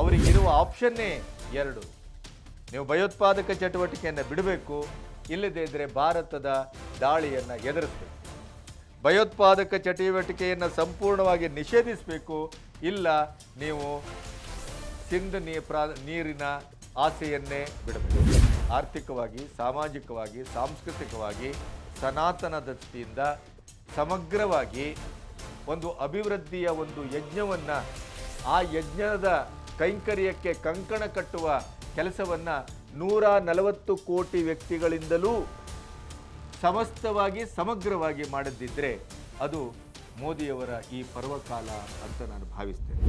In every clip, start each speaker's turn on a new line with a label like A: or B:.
A: ಅವರಿಗಿರುವ ಆಪ್ಷನ್ನೇ ಎರಡು. ನೀವು ಭಯೋತ್ಪಾದಕ ಚಟುವಟಿಕೆಯನ್ನು ಬಿಡಬೇಕು, ಇಲ್ಲದೇ ಇದ್ದರೆ ಭಾರತದ ದಾಳಿಯನ್ನು ಎದುರಿಸಬೇಕು. ಭಯೋತ್ಪಾದಕ ಚಟುವಟಿಕೆಯನ್ನು ಸಂಪೂರ್ಣವಾಗಿ ನಿಷೇಧಿಸಬೇಕು, ಇಲ್ಲ ನೀವು ಸಿಂಧು ನೀ ನೀರಿನ ಆಸೆಯನ್ನೇ ಬಿಡಬೇಕು. ಆರ್ಥಿಕವಾಗಿ, ಸಾಮಾಜಿಕವಾಗಿ, ಸಾಂಸ್ಕೃತಿಕವಾಗಿ, ಸನಾತನ ದೃಷ್ಟಿಯಿಂದ ಸಮಗ್ರವಾಗಿ ಒಂದು ಅಭಿವೃದ್ಧಿಯ ಒಂದು ಯಜ್ಞವನ್ನು ಆ ಯಜ್ಞದ ಕೈಂಕರ್ಯಕ್ಕೆ ಕಂಕಣ ಕಟ್ಟುವ ಕೆಲಸವನ್ನು ನೂರ ನಲವತ್ತು ಕೋಟಿ ವ್ಯಕ್ತಿಗಳಿಂದಲೂ ಸಮಸ್ತವಾಗಿ ಸಮಗ್ರವಾಗಿ ಮಾಡದಿದ್ದರೆ ಅದು ಮೋದಿಯವರ ಈ ಪರ್ವಕಾಲ ಅಂತ ನಾನು ಭಾವಿಸ್ತೇನೆ.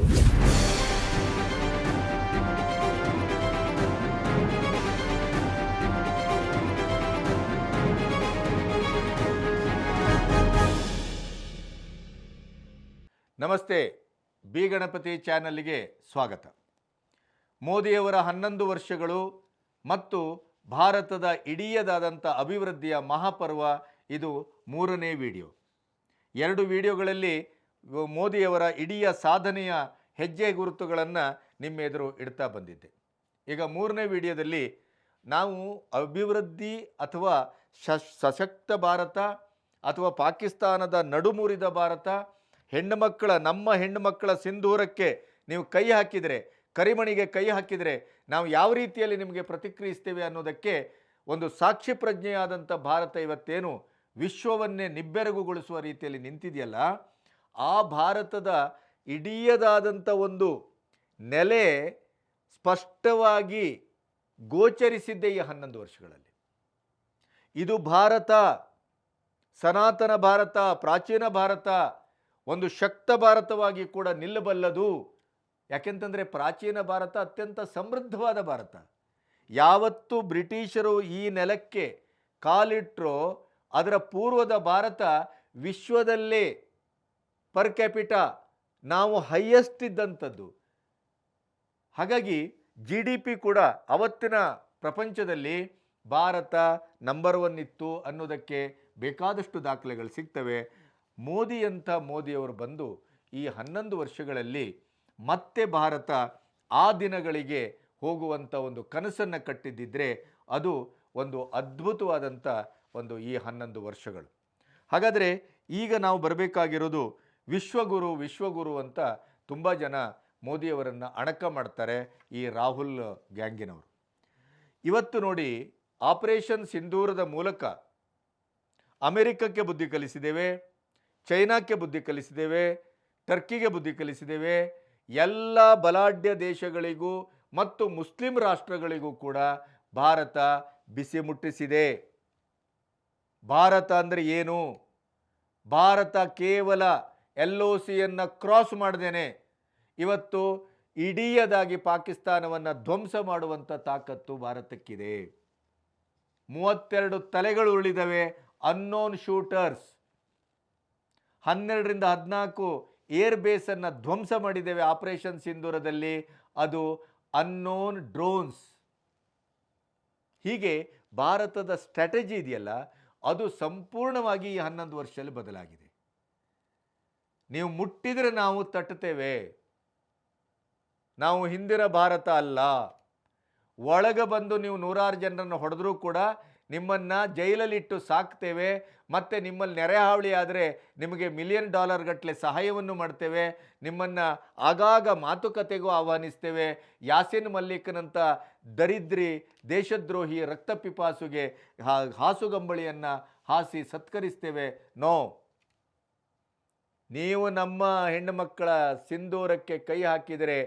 A: ನಮಸ್ತೆ. ಬಿ ಗಣಪತಿ ಚಾನಲ್ಗೆ ಸ್ವಾಗತ. ಮೋದಿಯವರ ಹನ್ನೊಂದು ವರ್ಷಗಳು ಮತ್ತು ಭಾರತದ ಇಡೀಯದಾದಂಥ ಅಭಿವೃದ್ಧಿಯ ಮಹಾಪರ್ವ ಇದು ಮೂರನೇ ವಿಡಿಯೋ. ಎರಡು ವಿಡಿಯೋಗಳಲ್ಲಿ ಮೋದಿಯವರ ಇಡೀ ಸಾಧನೆಯ ಹೆಜ್ಜೆ ಗುರುತುಗಳನ್ನು ನಿಮ್ಮ ಎದುರು ಇಡ್ತಾ ಬಂದಿದ್ದೆ. ಈಗ ಮೂರನೇ ವಿಡಿಯೋದಲ್ಲಿ ನಾವು ಅಭಿವೃದ್ಧಿ ಅಥವಾ ಸಶಕ್ತ ಭಾರತ ಅಥವಾ ಪಾಕಿಸ್ತಾನದ ನಡುಮುರಿದ ಭಾರತ ಹೆಣ್ಣು ಮಕ್ಕಳ, ನಮ್ಮ ಹೆಣ್ಣು ಮಕ್ಕಳ ಸಿಂಧೂರಕ್ಕೆ ನೀವು ಕೈ ಹಾಕಿದರೆ, ಕರಿಮಣಿಗೆ ಕೈ ಹಾಕಿದರೆ ನಾವು ಯಾವ ರೀತಿಯಲ್ಲಿ ನಿಮಗೆ ಪ್ರತಿಕ್ರಿಯಿಸ್ತೇವೆ ಅನ್ನೋದಕ್ಕೆ ಒಂದು ಸಾಕ್ಷಿ ಪ್ರಜ್ಞೆಯಾದಂಥ ಭಾರತ ಇವತ್ತೇನು ವಿಶ್ವವನ್ನೇ ನಿಬ್ಬೆರಗುಗೊಳಿಸುವ ರೀತಿಯಲ್ಲಿ ನಿಂತಿದೆಯಲ್ಲ, ಆ ಭಾರತದ ಇಡೀಯದಾದಂಥ ಒಂದು ನೆಲೆ ಸ್ಪಷ್ಟವಾಗಿ ಗೋಚರಿಸಿದ್ದೇ ಈ ಹನ್ನೊಂದು ವರ್ಷಗಳಲ್ಲಿ. ಇದು ಭಾರತ, ಸನಾತನ ಭಾರತ, ಪ್ರಾಚೀನ ಭಾರತ ಒಂದು ಶಕ್ತ ಭಾರತವಾಗಿ ಕೂಡ ನಿಲ್ಲಬಲ್ಲದು. ಯಾಕೆಂತಂದರೆ ಪ್ರಾಚೀನ ಭಾರತ ಅತ್ಯಂತ ಸಮೃದ್ಧವಾದ ಭಾರತ. ಯಾವತ್ತು ಬ್ರಿಟಿಷರು ಈ ನೆಲಕ್ಕೆ ಕಾಲಿಟ್ಟರೋ ಅದರ ಪೂರ್ವದ ಭಾರತ ವಿಶ್ವದಲ್ಲೇ ಪರ್ ಕ್ಯಾಪಿಟ, ನಾವು ಹೈಯೆಸ್ಟ್ ಇದ್ದಂಥದ್ದು. ಹಾಗಾಗಿ ಜಿ ಡಿ ಪಿ ಕೂಡ ಅವತ್ತಿನ ಪ್ರಪಂಚದಲ್ಲಿ ಭಾರತ ನಂಬರ್ ಒನ್ ಇತ್ತು ಅನ್ನೋದಕ್ಕೆ ಬೇಕಾದಷ್ಟು ದಾಖಲೆಗಳು ಸಿಗ್ತವೆ. ಮೋದಿಯಂಥ ಮೋದಿಯವರು ಬಂದು ಈ ಹನ್ನೊಂದು ವರ್ಷಗಳಲ್ಲಿ ಮತ್ತೆ ಭಾರತ ಆ ದಿನಗಳಿಗೆ ಹೋಗುವಂಥ ಒಂದು ಕನಸನ್ನು ಕಟ್ಟಿದ್ದಿದ್ರೆ ಅದು ಒಂದು ಅದ್ಭುತವಾದಂಥ ಒಂದು ಈ ಹನ್ನೊಂದು ವರ್ಷಗಳು. ಹಾಗಾದರೆ ಈಗ ನಾವು ಬರಬೇಕಾಗಿರೋದು ವಿಶ್ವಗುರು ವಿಶ್ವಗುರು ಅಂತ ತುಂಬ ಜನ ಮೋದಿಯವರನ್ನು ಅಣಕ ಮಾಡ್ತಾರೆ ಈ ರಾಹುಲ್ ಗ್ಯಾಂಗಿನವರು. ಇವತ್ತು ನೋಡಿ ಆಪರೇಷನ್ ಸಿಂಧೂರದ ಮೂಲಕ ಅಮೆರಿಕಕ್ಕೆ ಬುದ್ಧಿ ಕಲಿಸಿದ್ದೇವೆ ಚೈನಾಕ್ಕೆ ಬುದ್ಧಿ ಕಲಿಸಿದ್ದೇವೆ, ಟರ್ಕಿಗೆ ಬುದ್ಧಿ ಕಲಿಸಿದ್ದೇವೆ. ಎಲ್ಲ ಬಲಾಢ್ಯ ದೇಶಗಳಿಗೂ ಮತ್ತು ಮುಸ್ಲಿಂ ರಾಷ್ಟ್ರಗಳಿಗೂ ಕೂಡ ಭಾರತ ಬಿಸಿ ಮುಟ್ಟಿಸಿದೆ. ಭಾರತ ಅಂದರೆ ಏನು? ಭಾರತ ಕೇವಲ ಎಲ್ ಒ ಸಿಯನ್ನು ಕ್ರಾಸ್ ಮಾಡ್ದೇನೆ. ಇವತ್ತು ಇಡೀಯದಾಗಿ ಪಾಕಿಸ್ತಾನವನ್ನು ಧ್ವಂಸ ಮಾಡುವಂಥ ತಾಕತ್ತು ಭಾರತಕ್ಕಿದೆ. ಮೂವತ್ತೆರಡು ತಲೆಗಳು ಉಳಿದವೆ ಅನ್ನೋನ್ ಶೂಟರ್ಸ್ ಹನ್ನೆರಡರಿಂದ ಹದಿನಾಲ್ಕು ಏರ್ ಬೇಸನ್ನು ಧ್ವಂಸ ಮಾಡಿದ್ದೇವೆ ಆಪರೇಷನ್ ಸಿಂಧೂರದಲ್ಲಿ. ಅದು ಅನ್ನೋನ್ ಡ್ರೋನ್ಸ್ ಹೀಗೆ ಭಾರತದ ಸ್ಟ್ರಾಟಜಿ ಇದೆಯಲ್ಲ, ಅದು ಸಂಪೂರ್ಣವಾಗಿ ಈ ಹನ್ನೊಂದು ವರ್ಷದಲ್ಲಿ ಬದಲಾಗಿದೆ. ನೀವು ಮುಟ್ಟಿದರೆ ನಾವು ತಟ್ಟುತ್ತೇವೆ. ನಾವು ಹಿಂದಿರ ಭಾರತ ಅಲ್ಲ. ಒಳಗೆ ಬಂದು ನೀವು ನೂರಾರು ಜನರನ್ನು ಹೊಡೆದ್ರೂ ಕೂಡ ನಿಮ್ಮನ್ನು ಜೈಲಲ್ಲಿಟ್ಟು ಸಾಕ್ತೇವೆ, ಮತ್ತು ನಿಮ್ಮಲ್ಲಿ ನೆರೆ ಹಾವಳಿ ಆದರೆ ನಿಮಗೆ ಮಿಲಿಯನ್ ಡಾಲರ್ ಗಟ್ಟಲೆ ಸಹಾಯವನ್ನು ಮಾಡ್ತೇವೆ, ನಿಮ್ಮನ್ನು ಆಗಾಗ ಮಾತುಕತೆಗೂ ಆಹ್ವಾನಿಸ್ತೇವೆ. ಯಾಸಿನ್ ಮಲ್ಲಿಕ್ನಂಥ ದರಿದ್ರಿ, ದೇಶದ್ರೋಹಿ ರಕ್ತಪಿಪಾಸುಗೆ ಹಾಸುಗಂಬಳಿಯನ್ನು ಹಾಸಿ ಸತ್ಕರಿಸ್ತೇವೆ. ನೋ. ನೀವು ನಮ್ಮ ಹೆಣ್ಣು ಮಕ್ಕಳ ಸಿಂಧೂರಕ್ಕೆ ಕೈ ಹಾಕಿದರೆ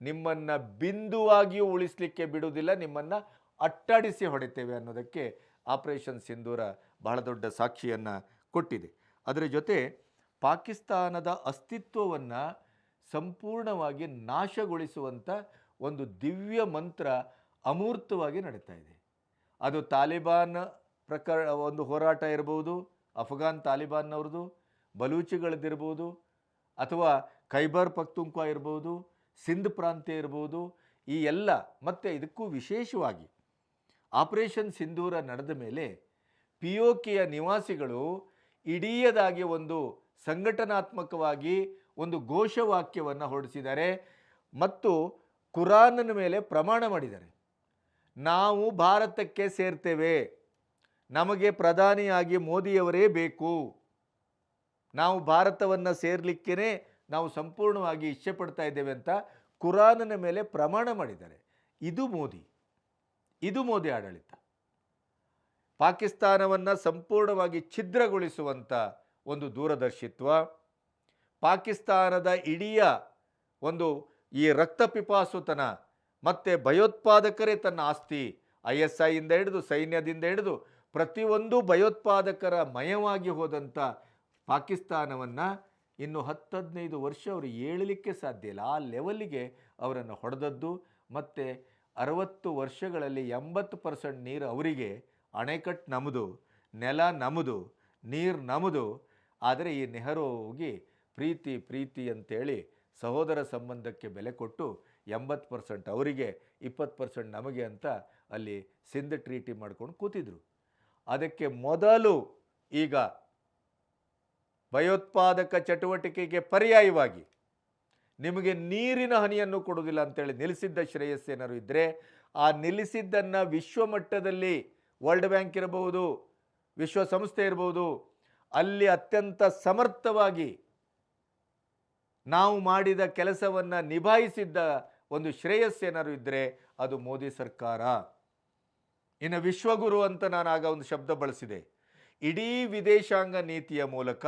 A: ನಿಮ್ಮನ್ನು ಬಿಂದುವಾಗಿಯೂ ಉಳಿಸಲಿಕ್ಕೆ ಬಿಡುವುದಿಲ್ಲ, ನಿಮ್ಮನ್ನು ಅಟ್ಟಾಡಿಸಿ ಹೊಡಿತೇವೆ ಅನ್ನೋದಕ್ಕೆ ಆಪರೇಷನ್ ಸಿಂಧೂರ ಬಹಳ ದೊಡ್ಡ ಸಾಕ್ಷಿಯನ್ನು ಕೊಟ್ಟಿದೆ. ಅದರ ಜೊತೆ ಪಾಕಿಸ್ತಾನದ ಅಸ್ತಿತ್ವವನ್ನು ಸಂಪೂರ್ಣವಾಗಿ ನಾಶಗೊಳಿಸುವಂಥ ಒಂದು ದಿವ್ಯ ಮಂತ್ರ ಅಮೂರ್ತವಾಗಿ ನಡೀತಾ ಇದೆ. ಅದು ತಾಲಿಬಾನ್ ಪ್ರಕರಣ ಒಂದು ಹೋರಾಟ ಇರ್ಬೋದು, ಅಫ್ಘಾನ್ ತಾಲಿಬಾನ್ನವ್ರದ್ದು ಬಲೂಚಿಗಳದ್ದಿರ್ಬೋದು, ಅಥವಾ ಖೈಬರ್ ಪಖ್ತುಂಕ್ವಾ ಇರ್ಬೋದು, ಸಿಂಧ್ ಪ್ರಾಂತ್ಯ ಇರ್ಬೋದು, ಈ ಎಲ್ಲ ಮತ್ತು ಇದಕ್ಕೂ ವಿಶೇಷವಾಗಿ ಆಪರೇಷನ್ ಸಿಂಧೂರ ನಡೆದ ಮೇಲೆ ಪಿ ಒ ಕೆಯ ನಿವಾಸಿಗಳು ಇಡೀಯದಾಗಿ ಒಂದು ಸಂಘಟನಾತ್ಮಕವಾಗಿ ಒಂದು ಘೋಷವಾಕ್ಯವನ್ನು ಹೊರಡಿಸಿದ್ದಾರೆ ಮತ್ತು ಕುರಾನನ ಮೇಲೆ ಪ್ರಮಾಣ ಮಾಡಿದ್ದಾರೆ. ನಾವು ಭಾರತಕ್ಕೆ ಸೇರ್ತೇವೆ. ನಮಗೆ ಪ್ರಧಾನಿಯಾಗಿ ಮೋದಿಯವರೇ ಬೇಕು. ನಾವು ಭಾರತವನ್ನು ಸೇರಲಿಕ್ಕೇ ನಾವು ಸಂಪೂರ್ಣವಾಗಿ ಇಷ್ಟಪಡ್ತಾ ಇದ್ದೇವೆ ಅಂತ ಕುರಾನನ ಮೇಲೆ ಪ್ರಮಾಣ ಮಾಡಿದ್ದಾರೆ. ಇದು ಮೋದಿ. ಇದು ಮೋದಿ ಆಡಳಿತ. ಪಾಕಿಸ್ತಾನವನ್ನು ಸಂಪೂರ್ಣವಾಗಿ ಛಿದ್ರಗೊಳಿಸುವಂಥ ಒಂದು ದೂರದರ್ಶಿತ್ವ, ಪಾಕಿಸ್ತಾನದ ಇಡಿಯ ಒಂದು ಈ ರಕ್ತಪಿಪಾಸುತನ ಮತ್ತು ಭಯೋತ್ಪಾದಕರೇ ತನ್ನ ಆಸ್ತಿ, ಐ ಎಸ್ ಐಯಿಂದ ಹಿಡಿದು ಸೈನ್ಯದಿಂದ ಹಿಡಿದು ಪ್ರತಿಯೊಂದು ಭಯೋತ್ಪಾದಕರ ಮಯವಾಗಿ ಹೋದಂಥ ಪಾಕಿಸ್ತಾನವನ್ನು ಇನ್ನು ಹತ್ತು ಹದಿನೈದು ವರ್ಷ ಅವರು ಏಳಲಿಕ್ಕೆ ಸಾಧ್ಯ ಇಲ್ಲ. ಆ ಲೆವೆಲ್ಲಿಗೆ ಅವರನ್ನು ಹೊಡೆದದ್ದು ಮತ್ತು ಅರವತ್ತು ವರ್ಷಗಳಲ್ಲಿ ಎಂಬತ್ತು ಪರ್ಸೆಂಟ್ ನೀರು ಅವರಿಗೆ ಅಣೆಕಟ್ಟು ನಮ್ಮದು ನೆಲ ನಮ್ಮದು ನೀರು ನಮ್ಮದು ಆದರೆ ಈ ನೆಹರು ಹೋಗಿ ಪ್ರೀತಿ ಪ್ರೀತಿ ಅಂತೇಳಿ ಸಹೋದರ ಸಂಬಂಧಕ್ಕೆ ಬೆಲೆ ಕೊಟ್ಟು ಎಂಬತ್ತು ಪರ್ಸೆಂಟ್ ಅವರಿಗೆ, ಇಪ್ಪತ್ತು ಪರ್ಸೆಂಟ್ ನಮಗೆ ಅಂತ ಅಲ್ಲಿ ಸಿಂಧ್ ಟ್ರೀಟಿ ಮಾಡ್ಕೊಂಡು ಕೂತಿದ್ರು. ಅದಕ್ಕೆ ಮೊದಲು ಈಗ ಭಯೋತ್ಪಾದಕ ಚಟುವಟಿಕೆಗೆ ಪರ್ಯಾಯವಾಗಿ ನಿಮಗೆ ನೀರಿನ ಹನಿಯನ್ನು ಕೊಡುವುದಿಲ್ಲ ಅಂತೇಳಿ ನಿಲ್ಲಿಸಿದ್ದ ಶ್ರೇಯಸ್ಸೇನಾದ್ರು ಇದ್ದರೆ ಆ ನಿಲ್ಲಿಸಿದ್ದನ್ನು ವಿಶ್ವಮಟ್ಟದಲ್ಲಿ ವರ್ಲ್ಡ್ ಬ್ಯಾಂಕ್ ಇರಬಹುದು, ವಿಶ್ವಸಂಸ್ಥೆ ಇರಬಹುದು, ಅಲ್ಲಿ ಅತ್ಯಂತ ಸಮರ್ಥವಾಗಿ ನಾವು ಮಾಡಿದ ಕೆಲಸವನ್ನು ನಿಭಾಯಿಸಿದ್ದ ಒಂದು ಶ್ರೇಯಸ್ಸೇನಾರು ಇದ್ದರೆ ಅದು ಮೋದಿ ಸರ್ಕಾರ. ಇನ್ನು ವಿಶ್ವಗುರು ಅಂತ ನಾನು ಆಗ ಒಂದು ಶಬ್ದ ಬಳಸಿದೆ. ಇಡೀ ವಿದೇಶಾಂಗ ನೀತಿಯ ಮೂಲಕ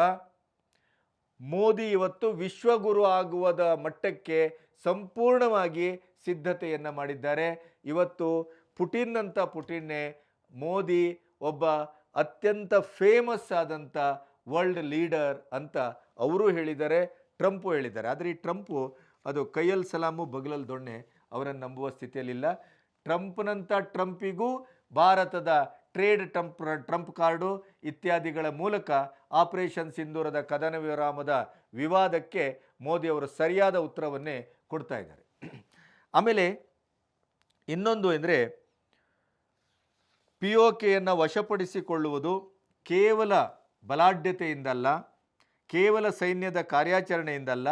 A: ಮೋದಿ ಇವತ್ತು ವಿಶ್ವಗುರು ಆಗುವುದ ಮಟ್ಟಕ್ಕೆ ಸಂಪೂರ್ಣವಾಗಿ ಸಿದ್ಧತೆಯನ್ನು ಮಾಡಿದ್ದಾರೆ. ಇವತ್ತು ಪುಟಿನ್ ಅಂತ ಪುಟಿನ್ನೇ ಮೋದಿ ಒಬ್ಬ ಅತ್ಯಂತ ಫೇಮಸ್ ಆದಂಥ ವರ್ಲ್ಡ್ ಲೀಡರ್ ಅಂತ ಅವರು ಹೇಳಿದ್ದಾರೆ, ಟ್ರಂಪು ಹೇಳಿದ್ದಾರೆ. ಆದರೆ ಈ ಟ್ರಂಪು ಅದು ಕೈಯಲ್ಲಿ ಸಲಾಮು ಬಗಲಲ್ ದೊಣ್ಣೆ ಅವರನ್ನು ನಂಬುವ ಸ್ಥಿತಿಯಲ್ಲಿಲ್ಲ. ಟ್ರಂಪ್ನಂಥ ಟ್ರಂಪಿಗೂ ಭಾರತದ ಟ್ರೇಡ್ ಟ್ರಂಪ್ ಟ್ರಂಪ್ ಕಾರ್ಡು ಇತ್ಯಾದಿಗಳ ಮೂಲಕ ಆಪರೇಷನ್ ಸಿಂಧೂರದ ಕದನ ವಿರಾಮದ ವಿವಾದಕ್ಕೆ ಮೋದಿ ಅವರು ಸರಿಯಾದ ಉತ್ತರವನ್ನೇ ಕೊಡ್ತಾ ಇದ್ದಾರೆ. ಆಮೇಲೆ ಇನ್ನೊಂದು ಎಂದರೆ ಪಿ ಒ ಕೆಯನ್ನು ವಶಪಡಿಸಿಕೊಳ್ಳುವುದು ಕೇವಲ ಬಲಾಢ್ಯತೆಯಿಂದಲ್ಲ, ಕೇವಲ ಸೈನ್ಯದ ಕಾರ್ಯಾಚರಣೆಯಿಂದಲ್ಲ,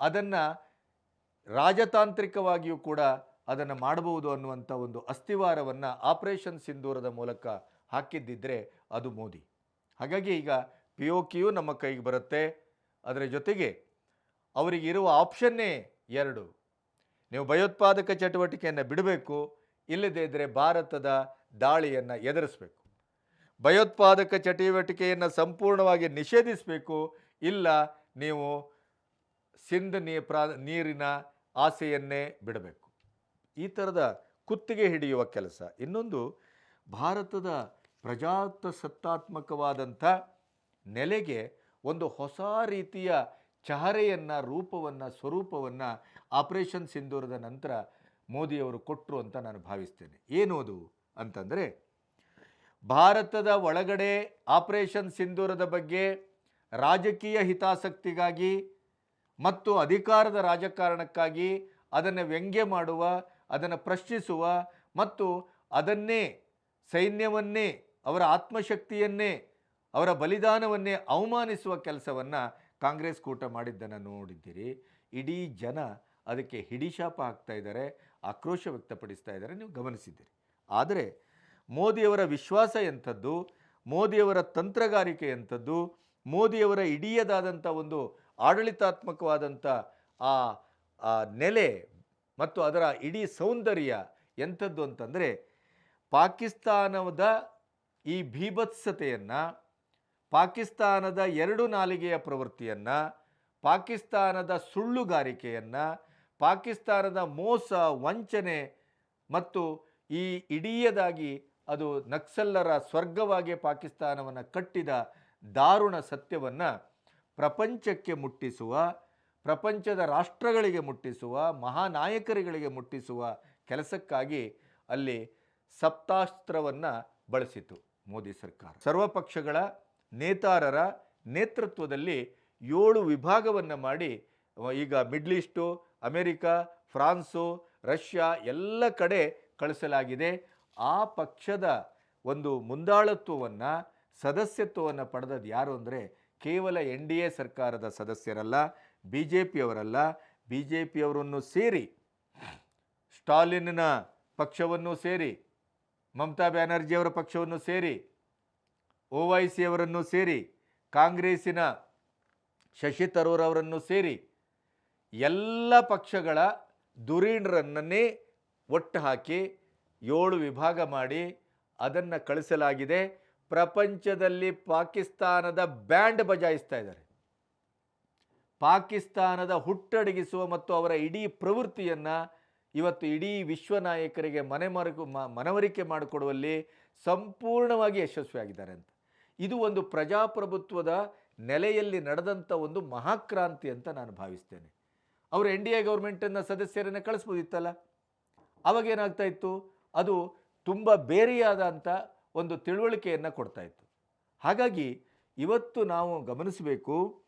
A: ಅದನ್ನು ರಾಜತಾಂತ್ರಿಕವಾಗಿಯೂ ಕೂಡ ಅದನ್ನು ಮಾಡಬಹುದು ಅನ್ನುವಂಥ ಒಂದು ಅಸ್ಥಿವಾರವನ್ನು ಆಪರೇಷನ್ ಸಿಂಧೂರದ ಮೂಲಕ ಹಾಕಿದ್ದಿದ್ರೆ ಅದು ಮೋದಿ. ಹಾಗಾಗಿ ಈಗ ಪಿ ಒ ಕಿಯು ನಮ್ಮ ಕೈಗೆ ಬರುತ್ತೆ. ಅದರ ಜೊತೆಗೆ ಅವರಿಗಿರುವ ಆಪ್ಷನ್ನೇ ಎರಡು. ನೀವು ಭಯೋತ್ಪಾದಕ ಚಟುವಟಿಕೆಯನ್ನು ಬಿಡಬೇಕು, ಇಲ್ಲದೇ ಇದ್ದರೆ ಭಾರತದ ದಾಳಿಯನ್ನು ಎದುರಿಸಬೇಕು. ಭಯೋತ್ಪಾದಕ ಚಟುವಟಿಕೆಯನ್ನು ಸಂಪೂರ್ಣವಾಗಿ ನಿಷೇಧಿಸಬೇಕು, ಇಲ್ಲ ನೀವು ಸಿಂಧ್ ನೀ ಪ್ರಾ ನೀರಿನ ಆಸೆಯನ್ನೇ ಬಿಡಬೇಕು. ಥರದ ಕುತ್ತಿಗೆ ಹಿಡಿಯುವ ಕೆಲಸ. ಇನ್ನೊಂದು, ಭಾರತದ ಪ್ರಜಾತ ಸತ್ತಾತ್ಮಕವಾದಂಥ ನೆಲೆಗೆ ಒಂದು ಹೊಸ ರೀತಿಯ ಚಹರೆಯನ್ನು, ರೂಪವನ್ನು, ಸ್ವರೂಪವನ್ನು ಆಪರೇಷನ್ ಸಿಂಧೂರದ ನಂತರ ಮೋದಿಯವರು ಕೊಟ್ಟರು ಅಂತ ನಾನು ಭಾವಿಸ್ತೇನೆ. ಏನು ಅದು ಅಂತಂದರೆ, ಭಾರತದ ಒಳಗಡೆ ಆಪರೇಷನ್ ಸಿಂಧೂರದ ಬಗ್ಗೆ ರಾಜಕೀಯ ಹಿತಾಸಕ್ತಿಗಾಗಿ ಮತ್ತು ಅಧಿಕಾರದ ರಾಜಕಾರಣಕ್ಕಾಗಿ ಅದನ್ನು ವ್ಯಂಗ್ಯ ಮಾಡುವ ಅದನ್ನು ಪ್ರಶ್ನಿಸುವ ಮತ್ತು ಅದನ್ನೇ, ಸೈನ್ಯವನ್ನೇ, ಅವರ ಆತ್ಮಶಕ್ತಿಯನ್ನೇ, ಅವರ ಬಲಿದಾನವನ್ನೇ ಅವಮಾನಿಸುವ ಕೆಲಸವನ್ನು ಕಾಂಗ್ರೆಸ್ ಕೂಟ ಮಾಡಿದ್ದನ್ನು ನೋಡಿದ್ದೀರಿ. ಇಡೀ ಜನ ಅದಕ್ಕೆ ಹಿಡಿಶಾಪ ಹಾಕ್ತಾ ಇದ್ದಾರೆ, ಆಕ್ರೋಶ ವ್ಯಕ್ತಪಡಿಸ್ತಾ ಇದ್ದಾರೆ, ನೀವು ಗಮನಿಸಿದ್ದೀರಿ. ಆದರೆ ಮೋದಿಯವರ ವಿಶ್ವಾಸ ಎಂಥದ್ದು, ಮೋದಿಯವರ ತಂತ್ರಗಾರಿಕೆ ಎಂಥದ್ದು, ಮೋದಿಯವರ ಇಡೀದಾದಂಥ ಒಂದು ಆಡಳಿತಾತ್ಮಕವಾದಂಥ ಆ ಆ ನೆಲೆ ಮತ್ತು ಅದರ ಇಡೀ ಸೌಂದರ್ಯ ಎಂಥದ್ದು ಅಂತಂದರೆ ಪಾಕಿಸ್ತಾನದ ಈ ಭೀಭತ್ಸತೆಯನ್ನು, ಪಾಕಿಸ್ತಾನದ ಎರಡು ನಾಲಿಗೆಯ ಪ್ರವೃತ್ತಿಯನ್ನು, ಪಾಕಿಸ್ತಾನದ ಸುಳ್ಳುಗಾರಿಕೆಯನ್ನು, ಪಾಕಿಸ್ತಾನದ ಮೋಸ, ವಂಚನೆ ಮತ್ತು ಈ ಇಡೀಯದಾಗಿ ಅದು ನಕ್ಸಲ್ಲರ ಸ್ವರ್ಗವಾಗಿ ಪಾಕಿಸ್ತಾನವನ್ನು ಕಟ್ಟಿದ ದಾರುಣ ಸತ್ಯವನ್ನು ಪ್ರಪಂಚಕ್ಕೆ ಮುಟ್ಟಿಸುವ ಪ್ರಪಂಚದ ರಾಷ್ಟ್ರಗಳಿಗೆ ಮುಟ್ಟಿಸುವ, ಮಹಾನಾಯಕರುಗಳಿಗೆ ಮುಟ್ಟಿಸುವ ಕೆಲಸಕ್ಕಾಗಿ ಅಲ್ಲಿ ಸಪ್ತಾಸ್ತ್ರವನ್ನು ಬಳಸಿತು ಮೋದಿ ಸರ್ಕಾರ. ಸರ್ವಪಕ್ಷಗಳ ನೇತಾರರ ನೇತೃತ್ವದಲ್ಲಿ ಏಳು ವಿಭಾಗವನ್ನು ಮಾಡಿ, ಈಗ middle east, America, France, Russia ಎಲ್ಲ ಕಡೆ ಕಳಿಸಲಾಗಿದೆ. ಆ ಪಕ್ಷದ ಒಂದು ಮುಂದಾಳತ್ವವನ್ನು, ಸದಸ್ಯತ್ವವನ್ನು ಪಡೆದದ್ದು ಯಾರು ಅಂದರೆ ಕೇವಲ ಎನ್ ಡಿ ಎ ಸರ್ಕಾರದ ಸದಸ್ಯರಲ್ಲ ಬಿ ಜೆ ಪಿಯವರಲ್ಲ ಬಿ ಜೆ ಪಿಯವರನ್ನು ಸೇರಿ, ಸ್ಟಾಲಿನ್ನ ಪಕ್ಷವನ್ನು ಸೇರಿ, ಮಮತಾ ಬ್ಯಾನರ್ಜಿಯವರ ಪಕ್ಷವನ್ನು ಸೇರಿ ಸಿ ಅವರನ್ನು ಸೇರಿ, ಕಾಂಗ್ರೆಸ್ಸಿನ ಶಶಿ ತರೂರ್ ಅವರನ್ನು ಸೇರಿ ಎಲ್ಲ ಪಕ್ಷಗಳ ಧುರೀಣರನ್ನೇ ಒಟ್ಟು ಹಾಕಿ ಏಳು ವಿಭಾಗ ಮಾಡಿ ಅದನ್ನು ಕಳಿಸಲಾಗಿದೆ. ಪ್ರಪಂಚದಲ್ಲಿ ಪಾಕಿಸ್ತಾನದ ಬ್ಯಾಂಡ್ ಬಜಾಯಿಸ್ತಾ ಇದ್ದಾರೆ. ಪಾಕಿಸ್ತಾನದ ಹುಟ್ಟಡಗಿಸುವ ಮತ್ತು ಅವರ ಇಡೀ ಪ್ರವೃತ್ತಿಯನ್ನು ಇವತ್ತು ಇಡೀ ವಿಶ್ವ ನಾಯಕರಿಗೆ ಮನೆ ಮರಕು ಮನವರಿಕೆ ಮಾಡಿಕೊಡುವಲ್ಲಿ ಸಂಪೂರ್ಣವಾಗಿ ಯಶಸ್ವಿಯಾಗಿದ್ದಾರೆ ಅಂತ. ಇದು ಒಂದು ಪ್ರಜಾಪ್ರಭುತ್ವದ ನೆಲೆಯಲ್ಲಿ ನಡೆದಂಥ ಒಂದು ಮಹಾಕ್ರಾಂತಿ ಅಂತ ನಾನು ಭಾವಿಸ್ತೇನೆ. ಅವರು ಎನ್ ಡಿ ಎ ಗೌರ್ಮೆಂಟನ್ನು ಸದಸ್ಯರನ್ನು ಕಳಿಸ್ಬೋದಿತ್ತಲ್ಲ? ಅವಾಗ ಏನಾಗ್ತಾ ಇತ್ತು? ಅದು ತುಂಬ ಬೇರೆಯಾದಂಥ ಒಂದು ತಿಳುವಳಿಕೆಯನ್ನು ಕೊಡ್ತಾ ಇತ್ತು. ಹಾಗಾಗಿ ಇವತ್ತು ನಾವು ಗಮನಿಸಬೇಕು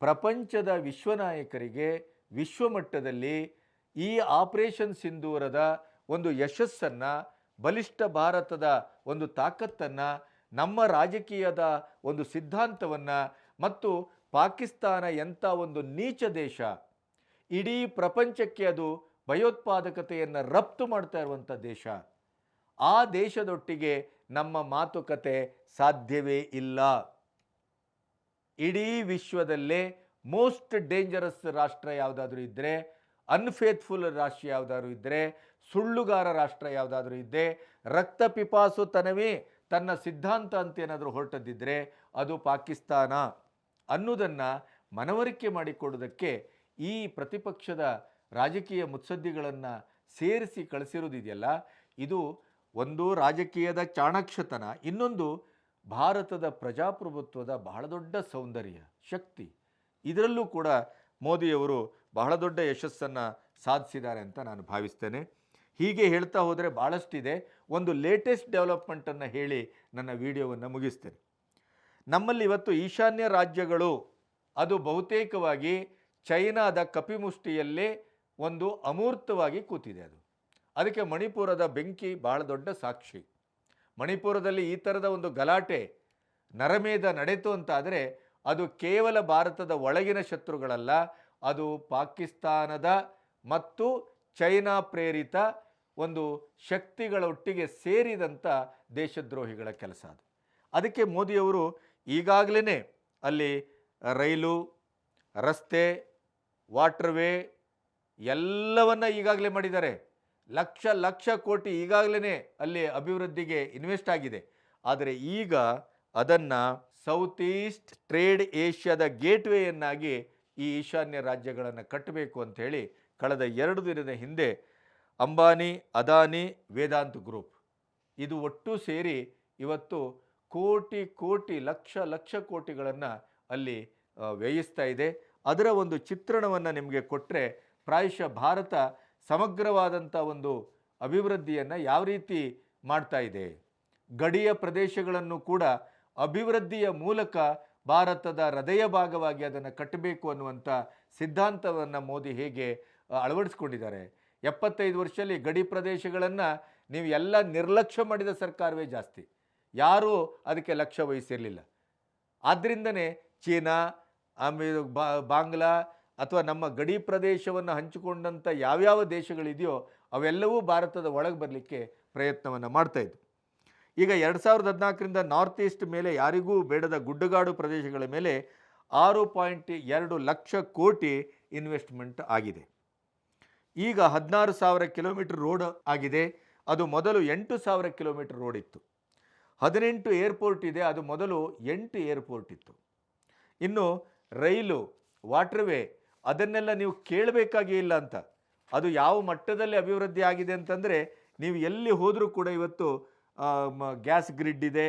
A: ಪ್ರಪಂಚದ ವಿಶ್ವನಾಯಕರಿಗೆ ವಿಶ್ವಮಟ್ಟದಲ್ಲಿ ಈ ಆಪರೇಷನ್ ಸಿಂಧೂರದ ಒಂದು ಯಶಸ್ಸನ್ನು, ಬಲಿಷ್ಠ ಭಾರತದ ಒಂದು ತಾಕತ್ತನ್ನು, ನಮ್ಮ ರಾಜಕೀಯದ ಒಂದು ಸಿದ್ಧಾಂತವನ್ನು ಮತ್ತು ಪಾಕಿಸ್ತಾನ ಎಂಥ ಒಂದು ನೀಚ ದೇಶ, ಇಡೀ ಪ್ರಪಂಚಕ್ಕೆ ಅದು ಭಯೋತ್ಪಾದಕತೆಯನ್ನು ರಫ್ತು ಮಾಡ್ತಾ ಇರುವಂಥ ದೇಶ, ಆ ದೇಶದೊಟ್ಟಿಗೆ ನಮ್ಮ ಮಾತುಕತೆ ಸಾಧ್ಯವೇ ಇಲ್ಲ. ಇಡೀ ವಿಶ್ವದಲ್ಲೇ ಮೋಸ್ಟ್ ಡೇಂಜರಸ್ ರಾಷ್ಟ್ರ ಯಾವುದಾದ್ರೂ ಇದ್ದರೆ ಅನ್ಫೇತ್ಫುಲ್ ರಾಷ್ಟ್ರ ಯಾವುದಾದ್ರೂ ಇದ್ದರೆ ಸುಳ್ಳುಗಾರ ರಾಷ್ಟ್ರ ಯಾವುದಾದ್ರೂ ಇದ್ದರೆ ರಕ್ತ ಪಿಪಾಸುತನವೇ ತನ್ನ ಸಿದ್ಧಾಂತ ಅಂತ ಏನಾದರೂ ಹೊರಟದ್ದಿದ್ದರೆ ಅದು ಪಾಕಿಸ್ತಾನ ಅನ್ನೋದನ್ನು ಮನವರಿಕೆ ಮಾಡಿಕೊಡೋದಕ್ಕೆ ಈ ಪ್ರತಿಪಕ್ಷದ ರಾಜಕೀಯ ಮುತ್ಸದ್ದಿಗಳನ್ನು ಸೇರಿಸಿ ಕಳಿಸಿರೋದಿದೆಯಲ್ಲ, ಇದು ಒಂದು ರಾಜಕೀಯದ ಚಾಣಾಕ್ಷತನ. ಇನ್ನೊಂದು ಭಾರತದ ಪ್ರಜಾಪ್ರಭುತ್ವದ ಬಹಳ ದೊಡ್ಡ ಸೌಂದರ್ಯ, ಶಕ್ತಿ. ಇದರಲ್ಲೂ ಕೂಡ ಮೋದಿಯವರು ಬಹಳ ದೊಡ್ಡ ಯಶಸ್ಸನ್ನು ಸಾಧಿಸಿದ್ದಾರೆ ಅಂತ ನಾನು ಭಾವಿಸ್ತೇನೆ. ಹೀಗೆ ಹೇಳ್ತಾ ಹೋದರೆ ಭಾಳಷ್ಟಿದೆ ಒಂದು ಲೇಟೆಸ್ಟ್ ಡೆವಲಪ್ಮೆಂಟನ್ನು ಹೇಳಿ ನನ್ನ ವಿಡಿಯೋವನ್ನು ಮುಗಿಸ್ತೇನೆ. ನಮ್ಮಲ್ಲಿ ಇವತ್ತು ಈಶಾನ್ಯ ರಾಜ್ಯಗಳು, ಅದು ಬಹುತೇಕವಾಗಿ ಚೈನಾದ ಕಪಿಮುಷ್ಟಿಯಲ್ಲೇ ಒಂದು ಅಮೂರ್ತವಾಗಿ ಕೂತಿದೆ ಅದು. ಅದಕ್ಕೆ ಮಣಿಪುರದ ಬೆಂಕಿ ಬಹಳ ದೊಡ್ಡ ಸಾಕ್ಷಿ. ಮಣಿಪುರದಲ್ಲಿ ಈ ಥರದ ಒಂದು ಗಲಾಟೆ ನರಮೇಧ ನಡೆಯಿತು ಅಂತಾದರೆ ಅದು ಕೇವಲ ಭಾರತದ ಒಳಗಿನ ಶತ್ರುಗಳಲ್ಲ, ಅದು ಪಾಕಿಸ್ತಾನದ ಮತ್ತು ಚೈನಾ ಪ್ರೇರಿತ ಒಂದು ಶಕ್ತಿಗಳ ಒಟ್ಟಿಗೆ ಸೇರಿದಂಥ ದೇಶದ್ರೋಹಿಗಳ ಕೆಲಸ ಅದು. ಅದಕ್ಕೆ ಮೋದಿಯವರು ಈಗಾಗಲೇ ಅಲ್ಲಿ ರೈಲು, ರಸ್ತೆ, ವಾಟರ್ವೇ ಎಲ್ಲವನ್ನ ಈಗಾಗಲೇ ಮಾಡಿದ್ದಾರೆ. ಲಕ್ಷ ಲಕ್ಷ ಕೋಟಿ ಈಗಾಗಲೇ ಅಲ್ಲಿ ಅಭಿವೃದ್ಧಿಗೆ ಇನ್ವೆಸ್ಟ್ ಆಗಿದೆ. ಆದರೆ ಈಗ ಅದನ್ನು ಸೌತ್ ಈಸ್ಟ್ ಟ್ರೇಡ್ ಏಷ್ಯಾದ ಗೇಟ್ವೇಯನ್ನಾಗಿ ಈ ಈಶಾನ್ಯ ರಾಜ್ಯಗಳನ್ನು ಕಟ್ಟಬೇಕು ಅಂಥೇಳಿ ಕಳೆದ ಎರಡು ದಿನದ ಹಿಂದೆ ಅಂಬಾನಿ, ಅದಾನಿ, ವೇದಾಂತ್ ಗ್ರೂಪ್ ಇದು ಒಟ್ಟು ಸೇರಿ ಇವತ್ತು ಕೋಟಿ ಕೋಟಿ ಲಕ್ಷ ಲಕ್ಷ ಕೋಟಿಗಳನ್ನು ಅಲ್ಲಿ ವ್ಯಯಿಸ್ತಾ ಇದೆ. ಅದರ ಒಂದು ಚಿತ್ರಣವನ್ನು ನಿಮಗೆ ಕೊಟ್ಟರೆ ಪ್ರಾಯಶಃ ಭಾರತ ಸಮಗ್ರವಾದಂಥ ಒಂದು ಅಭಿವೃದ್ಧಿಯನ್ನು ಯಾವ ರೀತಿ ಮಾಡ್ತಾ ಇದೆ? ಗಡಿಯ ಪ್ರದೇಶಗಳನ್ನು ಕೂಡ ಅಭಿವೃದ್ಧಿಯ ಮೂಲಕ ಭಾರತದ ಹೃದಯ ಭಾಗವಾಗಿ ಅದನ್ನು ಕಟ್ಟಬೇಕು ಅನ್ನುವಂಥ ಸಿದ್ಧಾಂತವನ್ನು ಮೋದಿ ಹೇಗೆ ಅಳವಡಿಸ್ಕೊಂಡಿದ್ದಾರೆ. ಎಪ್ಪತ್ತೈದು ವರ್ಷದಲ್ಲಿ ಗಡಿ ಪ್ರದೇಶಗಳನ್ನು ನೀವು ಎಲ್ಲ ನಿರ್ಲಕ್ಷ್ಯ ಮಾಡಿದ ಸರ್ಕಾರವೇ ಜಾಸ್ತಿ. ಯಾರೂ ಅದಕ್ಕೆ ಲಕ್ಷ್ಯ ವಹಿಸಿರಲಿಲ್ಲ. ಆದ್ದರಿಂದನೇ ಚೀನಾ, ಆಮೇಲೆ ಬಾಂಗ್ಲಾ ಅಥವಾ ನಮ್ಮ ಗಡಿ ಪ್ರದೇಶವನ್ನು ಹಂಚಿಕೊಂಡಂಥ ಯಾವ್ಯಾವ ದೇಶಗಳಿದೆಯೋ ಅವೆಲ್ಲವೂ ಭಾರತದ ಒಳಗೆ ಬರಲಿಕ್ಕೆ ಪ್ರಯತ್ನವನ್ನು ಮಾಡ್ತಾಯಿದ್ವು ಈಗ ಎರಡು ಸಾವಿರದ ಹದಿನಾಲ್ಕರಿಂದ ನಾರ್ತ್ ಈಸ್ಟ್ ಮೇಲೆ ಯಾರಿಗೂ ಬೇಡದ ಗುಡ್ಡಗಾಡು ಪ್ರದೇಶಗಳ ಮೇಲೆ ಆರು ಪಾಯಿಂಟ್ ಎರಡು ಲಕ್ಷ ಕೋಟಿ ಇನ್ವೆಸ್ಟ್ಮೆಂಟ್ ಆಗಿದೆ. ಈಗ ಹದಿನಾರು ಸಾವಿರ ಕಿಲೋಮೀಟರ್ ರೋಡ್ ಆಗಿದೆ. ಅದು ಮೊದಲು ಎಂಟು ಸಾವಿರ ಕಿಲೋಮೀಟರ್ ರೋಡ್ ಇತ್ತು. ಹದಿನೆಂಟು ಏರ್ಪೋರ್ಟ್ ಇದೆ. ಅದು ಮೊದಲು ಎಂಟು ಏರ್ಪೋರ್ಟ್ ಇತ್ತು. ಇನ್ನು ರೈಲು, ವಾಟರ್ವೇ ಅದನ್ನೆಲ್ಲ ನೀವು ಕೇಳಬೇಕಾಗಿ ಇಲ್ಲ ಅಂತ. ಅದು ಯಾವ ಮಟ್ಟದಲ್ಲಿ ಅಭಿವೃದ್ಧಿ ಆಗಿದೆ ಅಂತಂದರೆ, ನೀವು ಎಲ್ಲಿ ಹೋದರೂ ಕೂಡ ಇವತ್ತು ಗ್ಯಾಸ್ ಗ್ರಿಡ್ ಇದೆ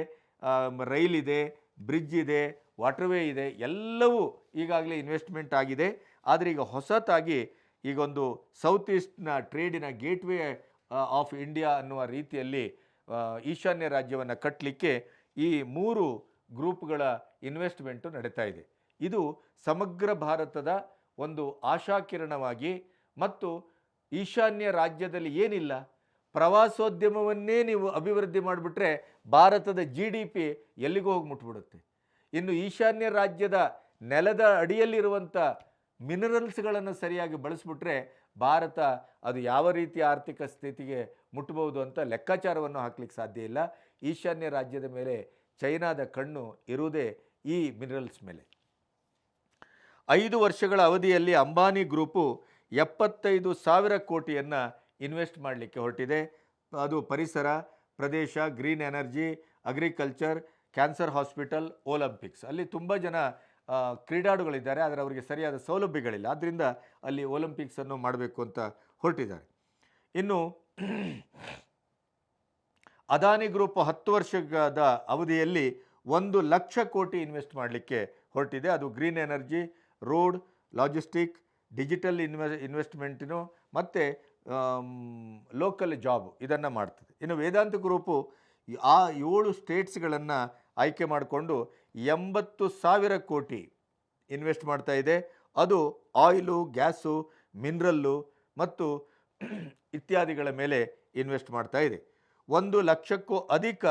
A: ರೈಲ್ ಇದೆ, ಬ್ರಿಡ್ಜ್ ಇದೆ, ವಾಟರ್ವೇ ಇದೆ, ಎಲ್ಲವೂ ಈಗಾಗಲೇ ಇನ್ವೆಸ್ಟ್ಮೆಂಟ್ ಆಗಿದೆ. ಆದರೆ ಈಗ ಹೊಸತಾಗಿ ಈಗೊಂದು ಸೌತ್ ಈಸ್ಟ್ನ ಟ್ರೇಡಿನ ಗೇಟ್ವೇ ಆಫ್ ಇಂಡಿಯಾ ಅನ್ನುವ ರೀತಿಯಲ್ಲಿ ಈಶಾನ್ಯ ರಾಜ್ಯವನ್ನು ಕಟ್ಟಲಿಕ್ಕೆ ಈ ಮೂರು ಗ್ರೂಪ್ಗಳ ಇನ್ವೆಸ್ಟ್ಮೆಂಟು ನಡೀತಾ ಇದೆ. ಇದು ಸಮಗ್ರ ಭಾರತದ ಒಂದು ಆಶಾಕಿರಣವಾಗಿ ಮತ್ತು ಈಶಾನ್ಯ ರಾಜ್ಯದಲ್ಲಿ ಏನಿಲ್ಲ, ಪ್ರವಾಸೋದ್ಯಮವನ್ನೇ ನೀವು ಅಭಿವೃದ್ಧಿ ಮಾಡಿಬಿಟ್ರೆ ಭಾರತದ ಜಿ ಡಿ ಪಿ ಎಲ್ಲಿಗೂ ಹೋಗಿ ಮುಟ್ಬಿಡುತ್ತೆ. ಇನ್ನು ಈಶಾನ್ಯ ರಾಜ್ಯದ ನೆಲದ ಅಡಿಯಲ್ಲಿರುವಂಥ ಮಿನರಲ್ಸ್ಗಳನ್ನು ಸರಿಯಾಗಿ ಬಳಸಿಬಿಟ್ರೆ ಭಾರತ ಅದು ಯಾವ ರೀತಿಯ ಆರ್ಥಿಕ ಸ್ಥಿತಿಗೆ ಮುಟ್ಟಬಹುದು ಅಂತ ಲೆಕ್ಕಾಚಾರವನ್ನು ಹಾಕ್ಲಿಕ್ಕೆ ಸಾಧ್ಯ ಇಲ್ಲ. ಈಶಾನ್ಯ ರಾಜ್ಯದ ಮೇಲೆ ಚೈನಾದ ಕಣ್ಣು ಇರುವುದೇ ಈ ಮಿನರಲ್ಸ್ ಮೇಲೆ. ಐದು ವರ್ಷಗಳ ಅವಧಿಯಲ್ಲಿ ಅಂಬಾನಿ ಗ್ರೂಪು ಎಪ್ಪತ್ತೈದು ಸಾವಿರ ಕೋಟಿಯನ್ನು ಇನ್ವೆಸ್ಟ್ ಮಾಡಲಿಕ್ಕೆ ಹೊರಟಿದೆ. ಅದು ಪರಿಸರ, ಪ್ರದೇಶ, green energy, agriculture, cancer hospital, Olympics. ಅಲ್ಲಿ ತುಂಬ ಜನ ಕ್ರೀಡಾಡುಗಳಿದ್ದಾರೆ ಆದರೆ ಅವರಿಗೆ ಸರಿಯಾದ ಸೌಲಭ್ಯಗಳಿಲ್ಲ. ಆದ್ದರಿಂದ ಅಲ್ಲಿ ಒಲಂಪಿಕ್ಸನ್ನು ಮಾಡಬೇಕು ಅಂತ ಹೊರಟಿದ್ದಾರೆ. ಇನ್ನು ಅದಾನಿ ಗ್ರೂಪ್ ಹತ್ತು ವರ್ಷದ ಅವಧಿಯಲ್ಲಿ ಒಂದು ಲಕ್ಷ ಕೋಟಿ ಇನ್ವೆಸ್ಟ್ ಮಾಡಲಿಕ್ಕೆ ಹೊರಟಿದೆ. ಅದು green energy road logistic digital ಇನ್ವೆ ಇನ್ವೆಸ್ಟ್ಮೆಂಟಿನೂ ಮತ್ತು ಲೋಕಲ್ ಜಾಬ್ ಇದನ್ನು ಮಾಡ್ತದೆ. ಇನ್ನು ವೇದಾಂತ ಗ್ರೂಪು ಆ ಏಳು ಸ್ಟೇಟ್ಸ್ಗಳನ್ನು ಆಯ್ಕೆ ಮಾಡಿಕೊಂಡು ಎಂಬತ್ತು ಸಾವಿರ ಕೋಟಿ ಇನ್ವೆಸ್ಟ್ ಮಾಡ್ತಾ ಇದೆ. ಅದು ಆಯಿಲು ಗ್ಯಾಸು, ಮಿನರಲ್ಲು ಮತ್ತು ಇತ್ಯಾದಿಗಳ ಮೇಲೆ ಇನ್ವೆಸ್ಟ್ ಮಾಡ್ತಾ ಇದೆ. ಒಂದು ಲಕ್ಷಕ್ಕೂ ಅಧಿಕ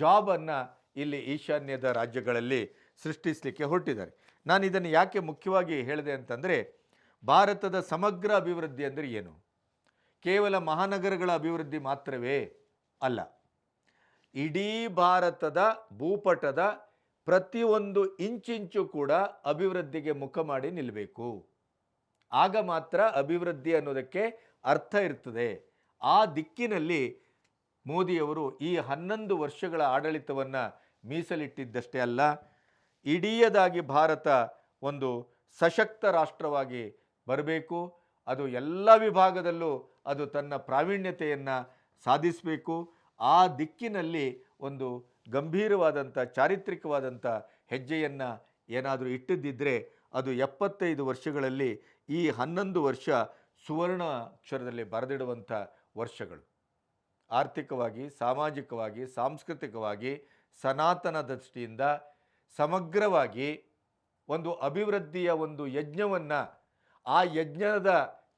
A: ಜಾಬನ್ನು ಇಲ್ಲಿ ಈಶಾನ್ಯದ ರಾಜ್ಯಗಳಲ್ಲಿ ಸೃಷ್ಟಿಸಲಿಕ್ಕೆ ಹೊರಟಿದ್ದಾರೆ. ನಾನು ಇದನ್ನು ಯಾಕೆ ಮುಖ್ಯವಾಗಿ ಹೇಳಿದೆ ಅಂತಂದರೆ, ಭಾರತದ ಸಮಗ್ರ ಅಭಿವೃದ್ಧಿ ಅಂದರೆ ಏನು? ಕೇವಲ ಮಹಾನಗರಗಳ ಅಭಿವೃದ್ಧಿ ಮಾತ್ರವೇ ಅಲ್ಲ. ಇಡೀ ಭಾರತದ ಭೂಪಟದ ಪ್ರತಿಯೊಂದು ಇಂಚಿಂಚು ಕೂಡ ಅಭಿವೃದ್ಧಿಗೆ ಮುಖ ಮಾಡಿ ನಿಲ್ಲಬೇಕು ಆಗ ಮಾತ್ರ ಅಭಿವೃದ್ಧಿ ಅನ್ನೋದಕ್ಕೆ ಅರ್ಥ ಇರ್ತದೆ. ಆ ದಿಕ್ಕಿನಲ್ಲಿ ಮೋದಿಯವರು ಈ ಹನ್ನೊಂದು ವರ್ಷಗಳ ಆಡಳಿತವನ್ನು ಮೀಸಲಿಟ್ಟಿದ್ದಷ್ಟೇ ಅಲ್ಲ ಇಡೀಯದಾಗಿ ಭಾರತ ಒಂದು ಸಶಕ್ತ ರಾಷ್ಟ್ರವಾಗಿ ಬರಬೇಕು. ಅದು ಎಲ್ಲ ವಿಭಾಗದಲ್ಲೂ ಅದು ತನ್ನ ಪ್ರಾವೀಣ್ಯತೆಯನ್ನು ಸಾಧಿಸಬೇಕು. ಆ ದಿಕ್ಕಿನಲ್ಲಿ ಒಂದು ಗಂಭೀರವಾದಂಥ, ಚಾರಿತ್ರಿಕವಾದಂಥ ಹೆಜ್ಜೆಯನ್ನು ಏನಾದರೂ ಇಟ್ಟಿದ್ದಿದ್ದರೆ ಅದು ಎಪ್ಪತ್ತೈದು ವರ್ಷಗಳಲ್ಲಿ ಈ ಹನ್ನೊಂದು ವರ್ಷ ಸುವರ್ಣ ಅಕ್ಷರದಲ್ಲಿ ಬರೆದಿಡುವಂಥ ವರ್ಷಗಳು. ಆರ್ಥಿಕವಾಗಿ, ಸಾಮಾಜಿಕವಾಗಿ, ಸಾಂಸ್ಕೃತಿಕವಾಗಿ, ಸನಾತನ ದೃಷ್ಟಿಯಿಂದ ಸಮಗ್ರವಾಗಿ ಒಂದು ಅಭಿವೃದ್ಧಿಯ ಒಂದು ಯಜ್ಞವನ್ನು ಆ ಯಜ್ಞದ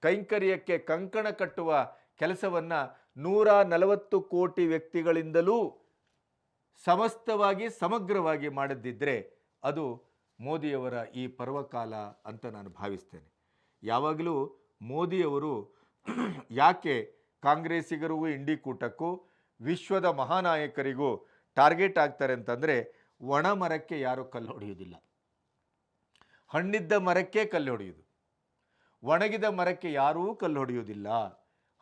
A: ಕೈಂಕರ್ಯಕ್ಕೆ ಕಂಕಣ ಕಟ್ಟುವ ಕೆಲಸವನ್ನು ನೂರ ನಲವತ್ತು ಕೋಟಿ ವ್ಯಕ್ತಿಗಳಿಂದಲೂ ಸಮಸ್ತವಾಗಿ ಸಮಗ್ರವಾಗಿ ಮಾಡದಿದ್ದರೆ ಅದು ಮೋದಿಯವರ ಈ ಪರ್ವಕಾಲ ಅಂತ ನಾನು ಭಾವಿಸ್ತೇನೆ. ಯಾವಾಗಲೂ ಮೋದಿಯವರು ಯಾಕೆ ಕಾಂಗ್ರೆಸ್ಸಿಗರಿಗೂ, ಇಂಡಿ ಕೂಟಕ್ಕೂ, ವಿಶ್ವದ ಮಹಾನಾಯಕರಿಗೂ ಟಾರ್ಗೆಟ್ ಆಗ್ತಾರೆ ಅಂತಂದರೆ ಒಣ ಮರಕ್ಕೆ ಯಾರೂ ಕಲ್ಲು ಹೊಡೆಯುವುದಿಲ್ಲ ಹಣ್ಣಿದ್ದ ಮರಕ್ಕೆ ಕಲ್ಲು ಹೊಡೆಯುವುದು ಒಣಗಿದ ಮರಕ್ಕೆ ಯಾರೂ ಕಲ್ಲು ಹೊಡೆಯುವುದಿಲ್ಲ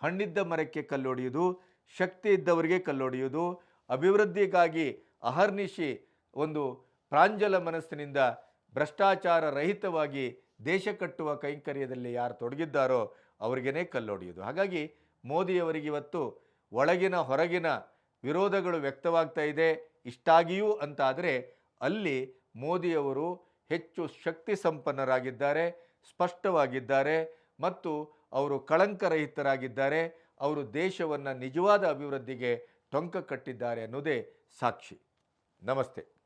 A: ಹಣ್ಣಿದ್ದ ಮರಕ್ಕೆ ಕಲ್ಲು ಹೊಡೆಯುವುದು ಶಕ್ತಿ ಇದ್ದವರಿಗೆ ಕಲ್ಲು ಹೊಡೆಯುವುದು ಅಭಿವೃದ್ಧಿಗಾಗಿ ಅಹರ್ನಿಶಿ ಒಂದು ಪ್ರಾಂಜಲ ಮನಸ್ಸಿನಿಂದ ಭ್ರಷ್ಟಾಚಾರ ರಹಿತವಾಗಿ ದೇಶ ಕಟ್ಟುವ ಕೈಂಕರ್ಯದಲ್ಲಿ ಯಾರು ತೊಡಗಿದ್ದಾರೋ ಅವರಿಗೇ ಕಲ್ಲು ಹೊಡೆಯುವುದು ಹಾಗಾಗಿ ಮೋದಿಯವರಿಗೆ ಇವತ್ತು ಒಳಗಿನ ಹೊರಗಿನ ವಿರೋಧಗಳು ವ್ಯಕ್ತವಾಗ್ತಾ ಇದೆ. ಇಷ್ಟಾಗಿಯೂ ಅಂತಾದರೆ ಅಲ್ಲಿ ಮೋದಿಯವರು ಹೆಚ್ಚು ಶಕ್ತಿ ಸಂಪನ್ನರಾಗಿದ್ದಾರೆ ಸ್ಪಷ್ಟವಾಗಿದ್ದಾರೆ ಮತ್ತು ಅವರು ಕಳಂಕರಹಿತರಾಗಿದ್ದಾರೆ. ಅವರು ದೇಶವನ್ನು ನಿಜವಾದ ಅಭಿವೃದ್ಧಿಗೆ ಟೊಂಕ ಕಟ್ಟಿದ್ದಾರೆ ಅನ್ನೋದೇ ಸಾಕ್ಷಿ. ನಮಸ್ತೆ.